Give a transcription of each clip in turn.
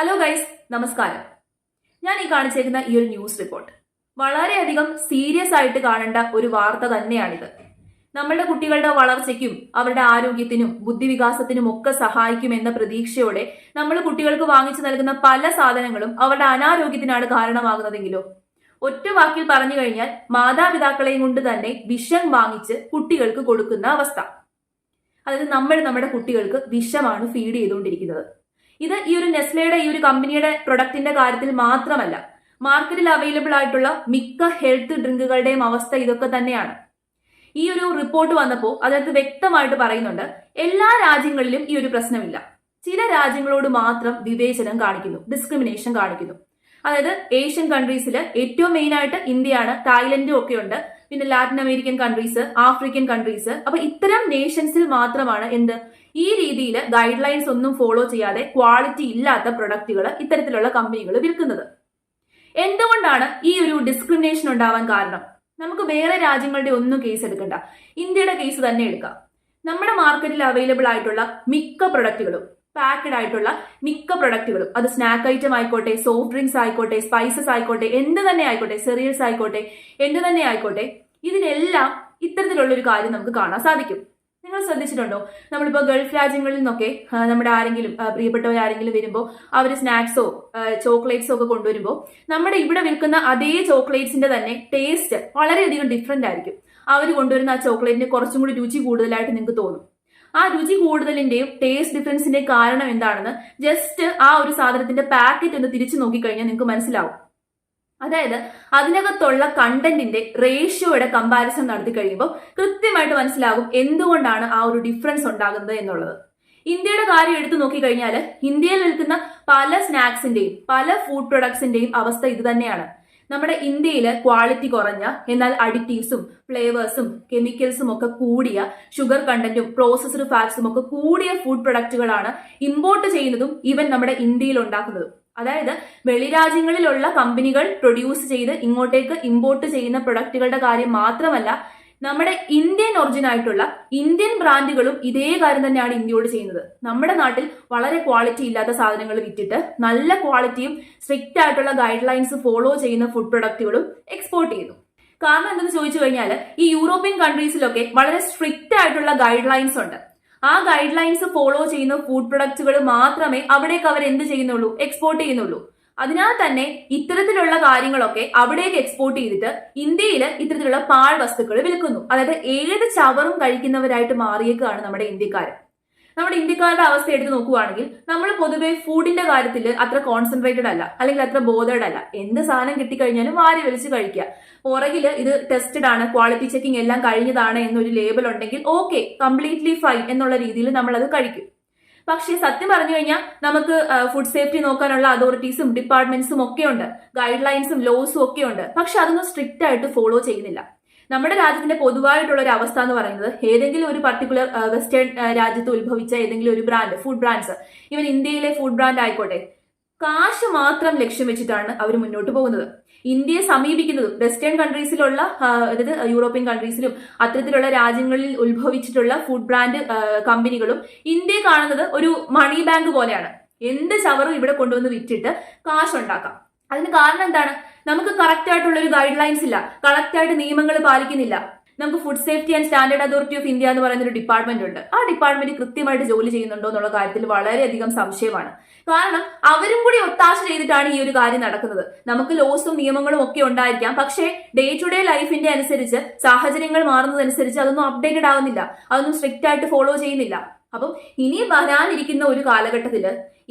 Hello guys നമസ്കാരം. ഞാൻ ഈ കാണിച്ചേക്കുന്ന ഈ ഒരു ന്യൂസ് റിപ്പോർട്ട് വളരെയധികം സീരിയസ് ആയിട്ട് കാണേണ്ട ഒരു വാർത്ത തന്നെയാണിത്. നമ്മളുടെ കുട്ടികളുടെ വളർച്ചയ്ക്കും അവരുടെ ആരോഗ്യത്തിനും ബുദ്ധിവികാസത്തിനും ഒക്കെ സഹായിക്കും എന്ന പ്രതീക്ഷയോടെ നമ്മൾ കുട്ടികൾക്ക് വാങ്ങിച്ചു നൽകുന്ന പല സാധനങ്ങളും അവരുടെ അനാരോഗ്യത്തിനാണ് കാരണമാകുന്നതെങ്കിലോ? ഒറ്റ വാക്കിൽ പറഞ്ഞു കഴിഞ്ഞാൽ മാതാപിതാക്കളെയും കൊണ്ട് തന്നെ വിഷം വാങ്ങിച്ച് കുട്ടികൾക്ക് കൊടുക്കുന്ന അവസ്ഥ. അതായത് നമ്മൾ നമ്മുടെ കുട്ടികൾക്ക് വിഷമാണ് ഫീഡ് ചെയ്തുകൊണ്ടിരിക്കുന്നത്. ഇത് ഈ ഒരു നെസ്ലയുടെ ഈ ഒരു കമ്പനിയുടെ പ്രൊഡക്റ്റിന്റെ കാര്യത്തിൽ മാത്രമല്ല മാർക്കറ്റിൽ അവൈലബിൾ ആയിട്ടുള്ള മിക്ക ഹെൽത്ത് ഡ്രിങ്കുകളുടെയും അവസ്ഥ ഇതൊക്കെ തന്നെയാണ്. ഈ ഒരു റിപ്പോർട്ട് വന്നപ്പോൾ അതിനകത്ത് വ്യക്തമായിട്ട് പറയുന്നുണ്ട് എല്ലാ രാജ്യങ്ങളിലും ഈ ഒരു പ്രശ്നമില്ല. ചില രാജ്യങ്ങളോട് മാത്രം വിവേചനം കാണിക്കുന്നു ഡിസ്ക്രിമിനേഷൻ കാണിക്കുന്നു. അതായത് ഏഷ്യൻ കൺട്രീസിൽ ഏറ്റവും മെയിൻ ആയിട്ട് ഇന്ത്യയാണ് തായ്ലൻഡും ഒക്കെ ഉണ്ട് പിന്നെ Latin American countries African countries അപ്പൊ ഇത്തരം നേഷൻസിൽ മാത്രമാണ് എന്ത് ഈ രീതിയിൽ ഗൈഡ് ലൈൻസ് ഒന്നും ഫോളോ ചെയ്യാതെ ക്വാളിറ്റി ഇല്ലാത്ത പ്രൊഡക്റ്റുകൾ ഇത്തരത്തിലുള്ള കമ്പനികൾ വിൽക്കുന്നത്. എന്തുകൊണ്ടാണ് ഈ ഒരു ഡിസ്ക്രിമിനേഷൻ ഉണ്ടാവാൻ കാരണം? നമുക്ക് വേറെ രാജ്യങ്ങളുടെ ഒന്നും കേസ് എടുക്കണ്ട. ഇന്ത്യയുടെ കേസ് തന്നെ എടുക്കാം. നമ്മുടെ മാർക്കറ്റിൽ അവൈലബിൾ ആയിട്ടുള്ള മിക്ക പ്രൊഡക്റ്റുകളും പാക്കഡ് ആയിട്ടുള്ള മിക്ക പ്രൊഡക്റ്റുകളും അത് സ്നാക്ക് ഐറ്റം ആയിക്കോട്ടെ സോഫ്റ്റ് ഡ്രിങ്ക്സ് ആയിക്കോട്ടെ സ്പൈസസ് ആയിക്കോട്ടെ എന്ത് തന്നെ ആയിക്കോട്ടെ സെറിയൽസ് ആയിക്കോട്ടെ എന്ത് തന്നെ ആയിക്കോട്ടെ ഇതിനെല്ലാം ഇത്തരത്തിലുള്ള ഒരു കാര്യം നമുക്ക് കാണാൻ സാധിക്കും. നിങ്ങൾ ശ്രദ്ധിച്ചിട്ടുണ്ടോ? നമ്മളിപ്പോൾ ഗൾഫ് രാജ്യങ്ങളിൽ നിന്നൊക്കെ നമ്മുടെ ആരെങ്കിലും പ്രിയപ്പെട്ടവർ ആരെങ്കിലും വരുമ്പോൾ അവർ സ്നാക്സോ ചോക്ലേറ്റ്സോ ഒക്കെ കൊണ്ടുവരുമ്പോൾ നമ്മുടെ ഇവിടെ വിൽക്കുന്ന അതേ ചോക്ലേറ്റ്സിന്റെ തന്നെ ടേസ്റ്റ് വളരെയധികം ഡിഫറെന്റ് ആയിരിക്കും. അവർ കൊണ്ടുവരുന്ന ആ ചോക്ലേറ്റിന് കുറച്ചും കൂടി രുചി കൂടുതലായിട്ട് നിങ്ങൾക്ക് തോന്നും. ആ രുചി കൂടുതലിന്റെയും ടേസ്റ്റ് ഡിഫറൻസിന്റെയും കാരണം എന്താണെന്ന് ജസ്റ്റ് ആ ഒരു സാധനത്തിന്റെ പാക്കറ്റ് ഒന്ന് തിരിച്ചു നോക്കിക്കഴിഞ്ഞാൽ നിങ്ങൾക്ക് മനസ്സിലാവും. അതായത് അതിനകത്തുള്ള കണ്ടന്റിന്റെ റേഷ്യോയുടെ കമ്പാരിസൺ നടത്തി കഴിയുമ്പോൾ കൃത്യമായിട്ട് മനസ്സിലാകും എന്തുകൊണ്ടാണ് ആ ഒരു ഡിഫറൻസ് ഉണ്ടാകുന്നത് എന്നുള്ളത്. ഇന്ത്യയുടെ കാര്യം എടുത്തു നോക്കിക്കഴിഞ്ഞാൽ ഇന്ത്യയിൽ വിൽക്കുന്ന പല സ്നാക്സിന്റെയും പല ഫുഡ് പ്രൊഡക്ട്സിന്റെയും അവസ്ഥ ഇത് തന്നെയാണ്. നമ്മുടെ ഇന്ത്യയിൽ ക്വാളിറ്റി കുറഞ്ഞ എന്നാൽ അഡിറ്റീവ്സും ഫ്ലേവേഴ്സും കെമിക്കൽസും ഒക്കെ കൂടിയ ഷുഗർ കണ്ടന്റും പ്രോസസ്ഡ് ഫാറ്റ്സും ഒക്കെ കൂടിയ ഫുഡ് പ്രൊഡക്റ്റുകളാണ് ഇമ്പോർട്ട് ചെയ്യുന്നതും ഈവൻ നമ്മുടെ ഇന്ത്യയിൽ ഉണ്ടാക്കുന്നതും. അതായത് വെളിരാജ്യങ്ങളിലുള്ള കമ്പനികൾ പ്രൊഡ്യൂസ് ചെയ്ത് ഇങ്ങോട്ടേക്ക് ഇമ്പോർട്ട് ചെയ്യുന്ന പ്രൊഡക്റ്റുകളുടെ കാര്യം മാത്രമല്ല നമ്മുടെ ഇന്ത്യൻ ഒറിജിൻ ആയിട്ടുള്ള ഇന്ത്യൻ ബ്രാൻഡുകളും ഇതേ കാര്യം തന്നെയാണ് ഇന്ത്യയോട് ചെയ്യുന്നത്. നമ്മുടെ നാട്ടിൽ വളരെ ക്വാളിറ്റി ഇല്ലാത്ത സാധനങ്ങൾ വിറ്റിട്ട് നല്ല ക്വാളിറ്റിയും സ്ട്രിക്റ്റ് ആയിട്ടുള്ള ഗൈഡ് ലൈൻസ് ഫോളോ ചെയ്യുന്ന ഫുഡ് പ്രൊഡക്റ്റുകളും എക്സ്പോർട്ട് ചെയ്യുന്നു. കാരണം എന്തെന്ന് ചോദിച്ചു കഴിഞ്ഞാൽ ഈ യൂറോപ്യൻ കൺട്രീസിലൊക്കെ വളരെ സ്ട്രിക്റ്റ് ആയിട്ടുള്ള ഗൈഡ് ലൈൻസ് ഉണ്ട്. ആ ഗൈഡ് ലൈൻസ് ഫോളോ ചെയ്യുന്ന ഫുഡ് പ്രൊഡക്റ്റുകൾ മാത്രമേ അവിടേക്ക് അവർ എന്ത് ചെയ്യുന്നുള്ളൂ? എക്സ്പോർട്ട് ചെയ്യുന്നുള്ളൂ. അതിനാൽ തന്നെ ഇത്തരത്തിലുള്ള കാര്യങ്ങളൊക്കെ അവിടേക്ക് എക്സ്പോർട്ട് ചെയ്തിട്ട് ഇന്ത്യയിൽ ഇത്തരത്തിലുള്ള പാഴ് വസ്തുക്കൾ വിൽക്കുന്നു. അതായത് ഏത് ചവറും കഴിക്കുന്നവരായിട്ട് മാറിയേക്കാണ് നമ്മുടെ ഇന്ത്യക്കാർ നമ്മുടെ ഇന്ത്യക്കാരുടെ അവസ്ഥ എടുത്ത് നോക്കുവാണെങ്കിൽ നമ്മൾ പൊതുവെ ഫുഡിന്റെ കാര്യത്തിൽ അത്ര കോൺസെൻട്രേറ്റഡ് അല്ല അല്ലെങ്കിൽ അത്ര ബോധേഡ് അല്ല. എന്ത് സാധനം കിട്ടിക്കഴിഞ്ഞാലും വാരി വലിച്ച് കഴിക്കുക. പുറകിൽ ഇത് ടെസ്റ്റഡ് ആണ് ക്വാളിറ്റി ചെക്കിംഗ് എല്ലാം കഴിഞ്ഞതാണ് എന്നൊരു ലേബൽ ഉണ്ടെങ്കിൽ ഓക്കെ കംപ്ലീറ്റ്ലി ഫൈൻ എന്നുള്ള രീതിയിൽ നമ്മൾ അത് കഴിക്കും. പക്ഷേ സത്യം പറഞ്ഞു കഴിഞ്ഞാൽ നമുക്ക് ഫുഡ് സേഫ്റ്റി നോക്കാനുള്ള അതോറിറ്റീസും ഡിപ്പാർട്ട്മെന്റ്സും ഒക്കെ ഉണ്ട്. ഗൈഡ് ലൈൻസും ലോസും ഒക്കെ ഉണ്ട്. പക്ഷെ അതൊന്നും സ്ട്രിക്റ്റ് ആയിട്ട് ഫോളോ ചെയ്യുന്നില്ല. നമ്മുടെ രാജ്യത്തിന്റെ പൊതുവായിട്ടുള്ള ഒരു അവസ്ഥ എന്ന് പറയുന്നത് ഏതെങ്കിലും ഒരു പർട്ടിക്കുലർ വെസ്റ്റേൺ രാജ്യത്ത് ഉത്ഭവിച്ച ഏതെങ്കിലും ഒരു ബ്രാൻഡ് ഫുഡ് ബ്രാൻഡ്സ് ഇവൻ ഇന്ത്യയിലെ ഫുഡ് ബ്രാൻഡ് ആയിക്കോട്ടെ കാശ് മാത്രം ലക്ഷ്യം വെച്ചിട്ടാണ് അവർ മുന്നോട്ട് പോകുന്നത്. ഇന്ത്യയെ സമീപിക്കുന്നത് വെസ്റ്റേൺ കൺട്രീസിലുള്ള അതായത് യൂറോപ്യൻ കൺട്രീസിലും അത്തരത്തിലുള്ള രാജ്യങ്ങളിൽ ഉത്ഭവിച്ചിട്ടുള്ള ഫുഡ് ബ്രാൻഡ് കമ്പനികളും ഇന്ത്യയെ കാണുന്നത് ഒരു മണി ബാങ്ക് പോലെയാണ്. എന്ത് ചവറും ഇവിടെ കൊണ്ടുവന്ന് വിറ്റിട്ട് കാശ് ഉണ്ടാക്കാം അതിന് കാരണം എന്താണ്? നമുക്ക് കറക്റ്റ് ആയിട്ടുള്ള ഒരു ഗൈഡ് ലൈൻസ് ഇല്ല. കറക്റ്റ് ആയിട്ട് നിയമങ്ങൾ പാലിക്കുന്നില്ല. നമുക്ക് food safety and standard authority of India എന്ന് പറയുന്ന ഒരു ഡിപ്പാർട്ട്മെന്റ് ഉണ്ട്. ആ ഡിപ്പാർട്ട്മെന്റ് കൃത്യമായിട്ട് ജോലി ചെയ്യുന്നുണ്ടോ എന്നുള്ള കാര്യത്തിൽ വളരെയധികം സംശയമാണ്. കാരണം അവരും കൂടി ഒത്താശ ചെയ്തിട്ടാണ് ഈ ഒരു കാര്യം നടക്കുന്നത്. നമുക്ക് ലോസും നിയമങ്ങളും ഒക്കെ ഉണ്ടായിരിക്കാം. പക്ഷേ ഡേ ടു ഡേ ലൈഫിന്റെ അനുസരിച്ച് സാഹചര്യങ്ങൾ മാറുന്നതനുസരിച്ച് അതൊന്നും അപ്ഡേറ്റഡ് ആവുന്നില്ല. അതൊന്നും സ്ട്രിക്റ്റ് ആയിട്ട് ഫോളോ ചെയ്യുന്നില്ല. അപ്പം ഇനി വരാനിരിക്കുന്ന ഒരു കാലഘട്ടത്തിൽ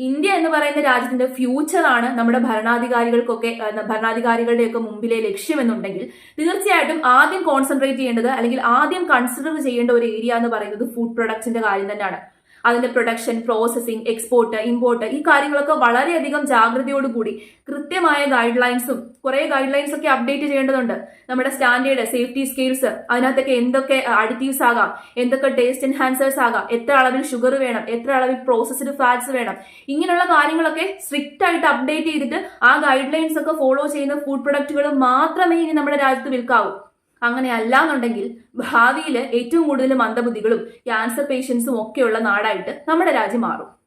ഇന്ത്യ എന്ന് പറയുന്ന രാജ്യത്തിന്റെ ഫ്യൂച്ചറാണ് നമ്മുടെ ഭരണാധികാരികൾക്കൊക്കെ ഭരണാധികാരികളുടെയൊക്കെ മുമ്പിലെ ലക്ഷ്യമെന്നുണ്ടെങ്കിൽ തീർച്ചയായിട്ടും ആദ്യം കോൺസെൻട്രേറ്റ് ചെയ്യേണ്ടത് അല്ലെങ്കിൽ ആദ്യം കൺസിഡർ ചെയ്യേണ്ട ഒരു ഏരിയ എന്ന് പറയുന്നത് ഫുഡ് പ്രൊഡക്ട്സിന്റെ കാര്യം തന്നെയാണ്. അതിന്റെ പ്രൊഡക്ഷൻ പ്രോസസ്സിംഗ് എക്സ്പോർട്ട് ഇമ്പോർട്ട് ഈ കാര്യങ്ങളൊക്കെ വളരെയധികം ജാഗ്രതയോടുകൂടി കൃത്യമായ ഗൈഡ് ലൈൻസും കുറെ ഗൈഡ് ലൈൻസ് ഒക്കെ അപ്ഡേറ്റ് ചെയ്യേണ്ടതുണ്ട്. നമ്മുടെ സ്റ്റാൻഡേർഡ് സേഫ്റ്റി സ്കെയിൽസ് അതിനകത്തൊക്കെ എന്തൊക്കെ അഡിറ്റീവ്സ് ആകാം എന്തൊക്കെ ടേസ്റ്റ് എൻഹാൻസേഴ്സ് ആകാം എത്ര അളവിൽ ഷുഗർ വേണം എത്ര അളവിൽ പ്രോസസ്ഡ് ഫാറ്റ്സ് വേണം ഇങ്ങനെയുള്ള കാര്യങ്ങളൊക്കെ സ്ട്രിക്റ്റ് ആയിട്ട് അപ്ഡേറ്റ് ചെയ്തിട്ട് ആ ഗൈഡ് ലൈൻസ് ഒക്കെ ഫോളോ ചെയ്യുന്ന ഫുഡ് പ്രൊഡക്റ്റുകൾ മാത്രമേ ഇനി നമ്മുടെ രാജ്യത്ത് വിൽക്കാവൂ. അങ്ങനെ അല്ലാന്നുണ്ടെങ്കിൽ ഭാവിയിൽ ഏറ്റവും കൂടുതൽ മന്ദബുദ്ധികളും ക്യാൻസർ പേഷ്യൻസും ഒക്കെയുള്ള നാടായിട്ട് നമ്മുടെ രാജ്യം മാറും.